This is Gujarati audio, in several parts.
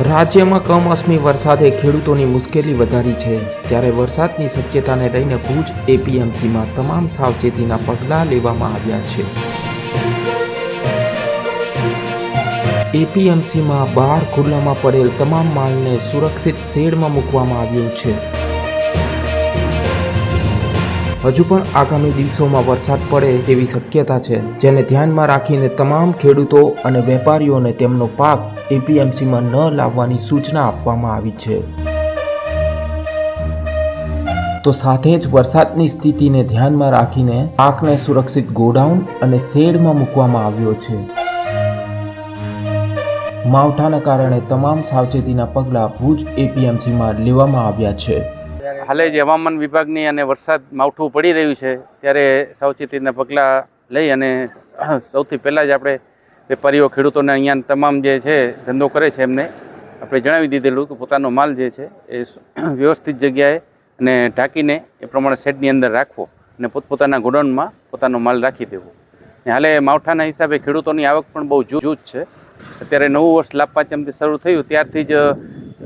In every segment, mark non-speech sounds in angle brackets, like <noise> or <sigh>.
રાજ્યમાં કમોસમી વરસાદે ખેડૂતોની મુશ્કેલી વધારી છે. ત્યારે વરસાદની શક્યતાને લઈને ભુજ, એપીએમસીમાં તમામ સાવચેતીના પગલાં લેવામાં આવ્યા છે. એપીએમસીમાં બહાર ખુલ્લામાં પડેલ તમામ માલને સુરક્ષિત શેડમાં મૂકવામાં આવ્યો છે. હજુ પણ આગામી દિવસોમાં વરસાદ પડે તેવી શક્યતા છે, જેને ધ્યાનમાં રાખીને તમામ ખેડૂતો અને વેપારીઓને તેમનો પાક એપીએમસીમાં ન લાવવાની સૂચના આપવામાં આવી છે. તો સાથે જ વરસાદની સ્થિતિને ધ્યાનમાં રાખીને પાકને સુરક્ષિત ગોડાઉન અને શેડમાં મૂકવામાં આવ્યો છે. માવઠાના કારણે તમામ સાવચેતીના પગલાં ભુજ એપીએમસીમાં લેવામાં આવ્યા છે. હાલે જે હવામાન વિભાગની અને વરસાદ માવઠું પડી રહ્યું છે, ત્યારે સાવચેતીના પગલાં લઈ અને <clears throat> સૌથી પહેલાં જ આપણે વેપારીઓ, ખેડૂતોને અહીંયા તમામ જે છે, ધંધો કરે છે એમને આપણે જણાવી દીધેલું કે પોતાનો માલ જે છે એ <clears throat> વ્યવસ્થિત જગ્યાએ અને ઢાંકીને એ પ્રમાણે શેડની અંદર રાખવો અને પોતપોતાના ગોડાઉનમાં પોતાનો માલ રાખી દેવો. ને હાલે માવઠાના હિસાબે ખેડૂતોની આવક પણ બહુ જૂજ છે. અત્યારે નવું વર્ષ લાભ શરૂ થયું, ત્યારથી જ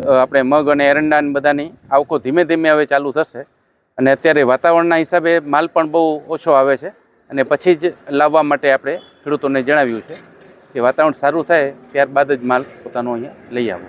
આપણે મગ અને એરંડા અને બધાની આવકો ધીમે ધીમે હવે ચાલુ થશે. અને અત્યારે વાતાવરણના હિસાબે માલ પણ બહુ ઓછો આવે છે. અને પછી જ લાવવા માટે આપણે ખેડૂતોને જણાવ્યું છે કે વાતાવરણ સારું થાય, ત્યારબાદ જ માલ પોતાનો અહીંયા લઈ આવો